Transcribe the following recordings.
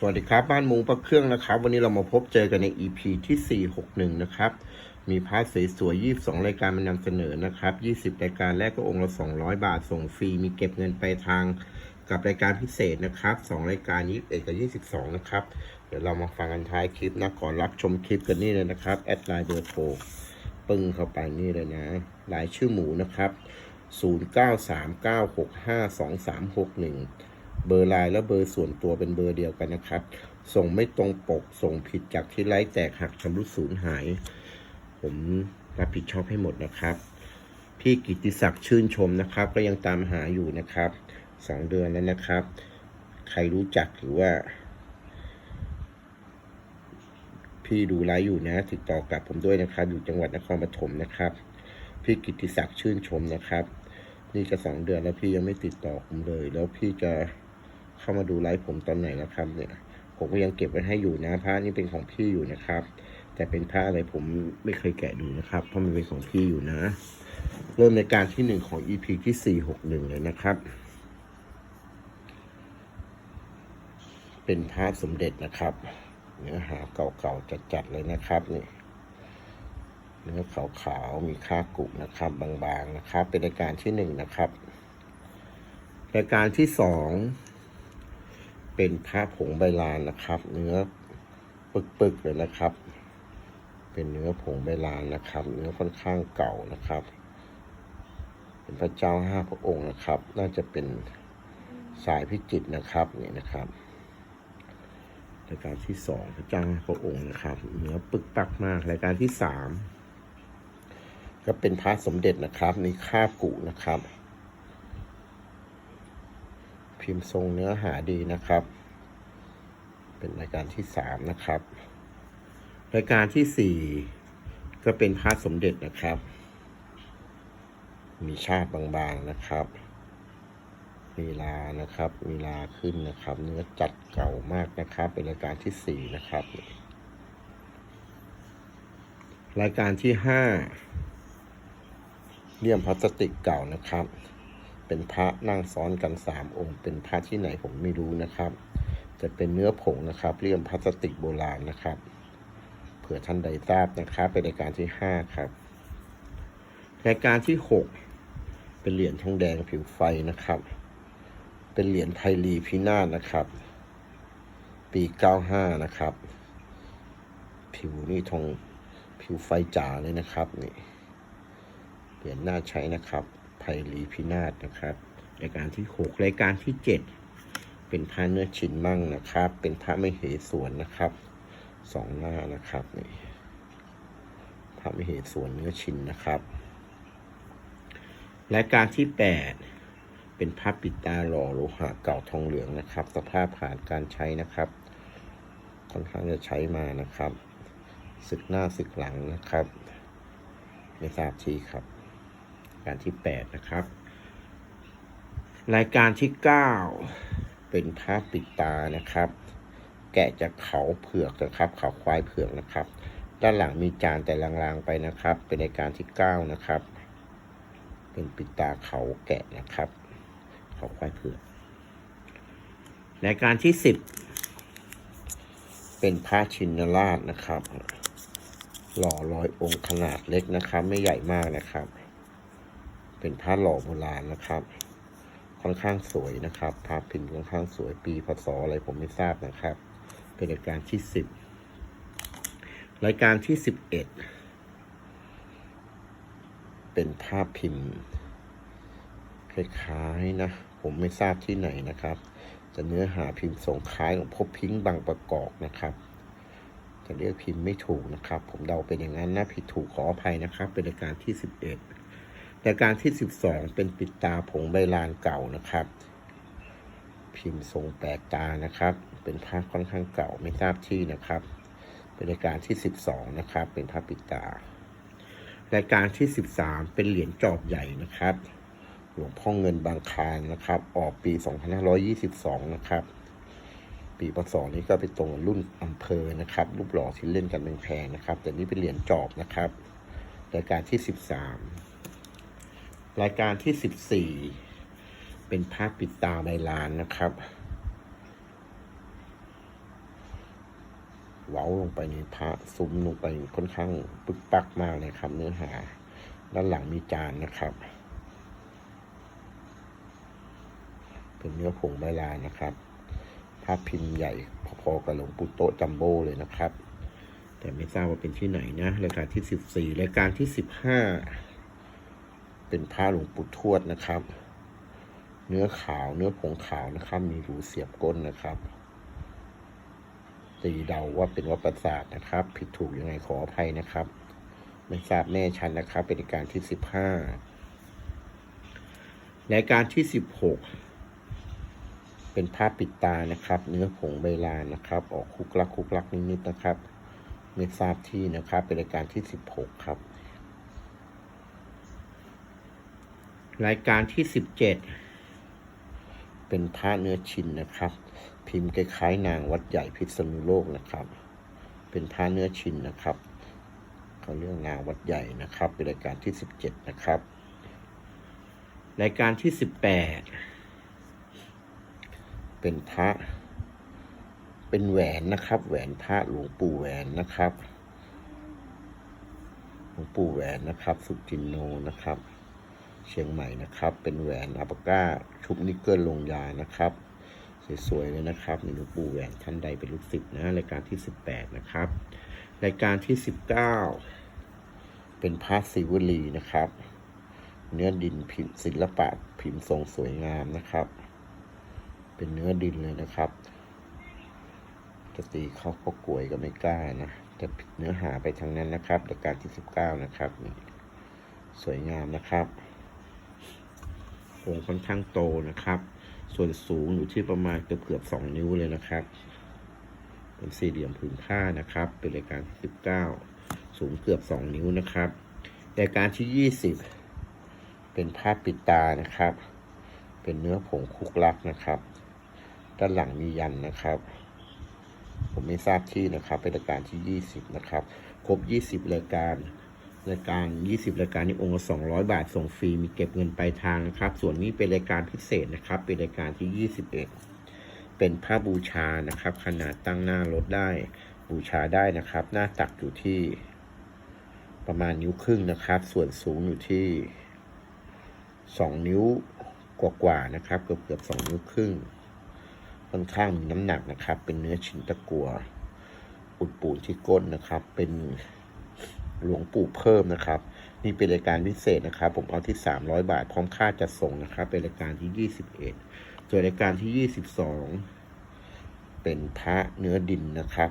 สวัสดีครับ บ้านมุงประเครื่องนะครับ วันนี้เรามาพบเจอกันใน EP ที่ 461 นะครับ มีพาร์ทสวยๆ22 รายการมานำเสนอนะครับ 20 รายการแรกก็องค์ละ 200 บาทส่งฟรี มีเก็บเงินไปทางกับรายการพิเศษนะครับ 2 รายการ21กับ22 นะครับ เดี๋ยวเรามาฟังกันท้ายคลิปนะก่อนรับชมคลิปกันนี่เลยนะครับ แอดไลน์เบอร์โทรปึ้งเข้าไปนี่เลยนะรายชื่อหมูนะครับ 0939652361 เบอร์ไลน์และเบอร์ส่วนตัวเป็นเบอร์เดียวกันนะครับ ส่งไม่ตรงปก ส่งผิดจากที่ไลฟ์แตกหักชำรุดสูญหาย ผมรับผิดชอบให้หมดนะครับ พี่กิติศักดิ์ชื่นชมนะครับ ก็ยังตามหาอยู่นะครับสองเดือนแล้วนะครับ ใครรู้จักหรือว่า พี่ดูไลฟ์อยู่นะ ติดต่อกลับผมด้วยนะครับ อยู่จังหวัดนครปฐมนะครับ พี่กิติศักดิ์ชื่นชมนะครับนี่จะสองเดือนแล้วพี่ยังไม่ติดต่อผมเลย แล้วพี่จะ เข้ามาดูไลฟ์ผมตอนไหนนะครับ เนี่ย ผมก็ยังเก็บไว้ให้อยู่นะผ้านี่เป็นของพี่อยู่นะครับ แต่เป็นผ้าอะไรผมไม่เคยแกะดูนะครับ เพราะมันเป็นของพี่อยู่นะ เริ่มในการที่หนึ่งของ EP ที่สี่หกหนึ่งเลยนะครับ เป็นผ้าสมเด็จนะครับ เนื้อหาเก่าๆจัดๆเลยนะครับนี่เนื้อขาวๆมีค่ากุนะครับบางๆนะครับ เป็นรายการที่หนึ่งนะครับรายการที่สอง เป็นผ้าผงใบลานนะครับ เนื้อปึกๆเลยนะครับ เป็นเนื้อผงใบลานนะครับ เนื้อค่อนข้างเก่านะครับ เป็นพระเจ้าห้าพระองค์นะครับ น่าจะเป็นสายพิจิตนะครับนี่นะครับรายการที่สองพระเจ้าพระองค์นะครับ เนื้อปึกปักมากรายการที่สามก็เป็นพระสมเด็จนะครับมีคาบกุนะครับ พิมพ์ทรงเนื้อหาดีนะครับ เป็นรายการที่สามนะครับ รายการที่สี่ก็เป็นพระสมเด็จนะครับ มีชาติบางๆนะครับ มีลานะครับ มีลาขึ้นนะครับ เนื้อจัดเก่ามากนะครับ เป็นรายการที่สี่นะครับ รายการที่ห้าเลี่ยมพลาสติกเก่านะครับ เป็นพระนั่งซ้อนกันสามองค์ เป็นพระที่ไหนผมไม่รู้นะครับ จะเป็นเนื้อผงนะครับเลี่ยมพลาสติกโบราณนะครับ เผื่อท่านใดทราบนะครับ เป็นรายการที่ห้าครับรายการที่หกเป็นเหรียญทองแดงผิวไฟนะครับ เป็นเหรียญไพลีพินาศนะครับ ปีเก้าห้านะครับ ผิวนี่ทองผิวไฟจ๋าเลยนะครับนี่เหรียญน่าใช้นะครับ ไพลีพินาศนะครับ รายการที่หกรายการที่เจ็ดเป็นพระเนื้อชิ้นมั่งนะครับ เป็นพระไม่เหสวนนะครับสองหน้านะครับนี่พระไม่เหสวนเนื้อชิ้นนะครับ รายการที่แปดเป็นพระปิดตาหล่อโลหะเก่าทองเหลืองนะครับ สภาพผ่านการใช้นะครับ ค่อนข้างจะใช้มานะครับศึกหน้าศึกหลังนะครับ ไม่ทราบทีครับ การที่แปดนะครับ รายการที่เก้าเป็นภาพปิดตานะครับ แกะจากเขาเผือกนะครับ เขาควายเผือกนะครับ ด้านหลังมีจานแต่ลางๆไปนะครับ เป็นรายการที่เก้านะครับ เป็นปิดตาเขาแกะนะครับ เขาควายเผือกรายการที่สิบเป็นพระชินราชนะครับหล่อร้อยองค์ขนาดเล็กนะครับ ไม่ใหญ่มากนะครับ เป็นพระหล่อโบราณนะครับ ค่อนข้างสวยนะครับพระพิมพ์ค่อนข้างสวยปีพศอะไรผมไม่ทราบนะครับ เป็นรายการที่สิบรายการที่สิบเอ็ดเป็นภาพพิมพ์คล้ายๆนะ ผมไม่ทราบที่ไหนนะครับแต่เนื้อหาพิมพ์ส่งคล้ายของพบพิงค์บางประกอบนะครับ จะเรียกพิมพ์ไม่ถูกนะครับ ผมเดาเป็นอย่างนั้นนะผิดถูกขออภัยนะครับ เป็นรายการที่11 รายการที่ 12 เป็นปิดตาผงใบลานเก่านะครับ พิมพ์ทรงแปลกตานะครับ เป็นภาพค่อนข้างเก่าไม่ทราบที่นะครับ เป็นรายการที่ 12 นะครับ เป็นภาพปิดตา รายการที่ 13 เป็นเหรียญจอบใหญ่นะครับ หลวงพ่อเงินบางคานนะครับ ออกปี 2522 นะครับ ปีพศนี้ก็ไปตรงกับรุ่นอำเภอนะครับ รูปหล่อที่เล่นกันแพงๆนะครับ แต่นี่เป็นเหรียญจอบนะครับ รายการที่ 13 รายการที่14เป็นภาพปิดตาใบลานนะครับ เว้าลงไปในพระซุ้มลงไปค่อนข้างปึกปักมากเลยครับเนื้อหา ด้านหลังมีจานนะครับ เป็นเนื้อผงใบลานนะครับ ภาพพิมพ์ใหญ่พอๆกับหลวงปู่โตจัมโบ้เลยนะครับ แต่ไม่ทราบว่าเป็นที่ไหนนะรายการที่สิบสี่รายการที่สิบห้า เป็นผ้าหลวงปู่ทวดนะครับ เนื้อขาวเนื้อผงขาวนะครับ มีรูเสียบก้นนะครับ ตีเดาว่าเป็นวัดประสาทนะครับ ผิดถูกยังไงขออภัยนะครับ ไม่ทราบแน่ชัดนะครับ เป็นรายการที่สิบห้ารายการที่สิบหกเป็นผ้าปิดตานะครับ เนื้อผงใบลานนะครับ ออกคุกลักคุกลักนิดๆนะครับ ไม่ทราบที่นะครับ เป็นรายการที่สิบหกครับ รายการที่สิบเจ็ดเป็นพระเนื้อชินนะครับ พิมพ์คล้ายๆนางวัดใหญ่พิษณุโลกนะครับ เป็นพระเนื้อชินนะครับเขาเรียกนางวัดใหญ่นะครับ เป็นรายการที่สิบเจ็ดนะครับ รายการที่สิบแปดเป็นพระเป็นแหวนนะครับ แหวนพระหลวงปู่แหวนนะครับ หลวงปู่แหวนนะครับ สุจินโนนะครับ เชียงใหม่นะครับ เป็นแหวนอัปก้าชุบนิกเกิลลงยานะครับ สวยๆเลยนะครับมีหลวงปู่แหวนท่านใดเป็นลูกศิษย์นะรายการที่สิบแปดนะครับ รายการที่สิบเก้าเป็นพระศิวลีนะครับ เนื้อดินพิมพ์ศิลปะพิมพ์ทรงสวยงามนะครับ เป็นเนื้อดินเลยนะครับจะตีเข้าข้อกลวยก็ไม่กล้านะจะเนื้อหาไปทางนั้นนะครับรายการที่สิบเก้านะครับนี่สวยงามนะครับ งค์ค่อนข้างโตนะครับ ส่วนสูงอยู่ที่ประมาณเกือบเกือบสองนิ้วเลยนะครับ เป็นสี่เหลี่ยมผืนผ้านะครับ เป็นรายการที่สิบเก้าสูงเกือบสองนิ้วนะครับรายการที่ยี่สิบเป็นผ้าปิดตานะครับ เป็นเนื้อผงคุกลักนะครับ ด้านหลังมียันนะครับ ผมไม่ทราบที่นะครับ เป็นรายการที่20นะครับ ครบ20รายการ รายการ 20 รายการนี้องค์ละ200 บาท ส่งฟรี มีเก็บเงินปลายทางนะครับ ส่วนนี้เป็นรายการพิเศษนะครับ เป็นรายการที่ 21 เป็นผ้าบูชานะครับ ขนาดตั้งหน้ารถได้ บูชาได้นะครับ หน้าตักอยู่ที่ประมาณนิ้วครึ่งนะครับ ส่วนสูงอยู่ที่ 2 นิ้วกว่าๆนะครับ เกือบเกือบๆ2นิ้วครึ่ง ค่อนข้างมีน้ำหนักนะครับ เป็นเนื้อชิ้นตะกัวอุดปูนที่ก้นนะครับ เป็น หลวงปู่เพิ่มนะครับ นี่เป็นรายการพิเศษนะครับ ผมเอาที่ 300 บาท พร้อมค่าจัดส่งนะครับ เป็นรายการที่ 21ส่วนรายการที่ 22 เป็นพระเนื้อดินนะครับ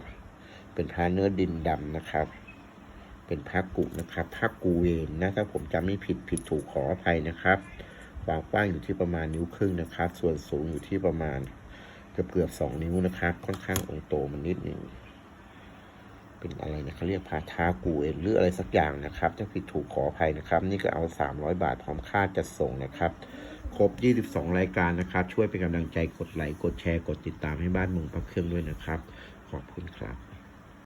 เป็นพระเนื้อดินดำนะครับ เป็นพระกุนะครับพระกูเวนนะถ้าผมจำไม่ผิดผิดถูกขออภัยนะครับความกว้างอยู่ที่ประมาณนิ้วครึ่งนะครับ ส่วนสูงอยู่ที่ประมาณเกือบเกือบสองนิ้วนะครับ ค่อนข้างองค์โตมันนิดหนึ่ง เป็นอะไรนะเขาเรียกพาทากูเอ็นหรืออะไรสักอย่างนะครับถ้าผิดถูกขออภัยนะครับ นี่ก็เอา 300 บาทพร้อมค่าจัดส่งนะครับ ครบ 22 รายการนะครับ ช่วยเป็นกำลังใจกดไลค์กดแชร์กดติดตามให้บ้านมุงพับเครื่องด้วยนะครับ ขอบคุณครับ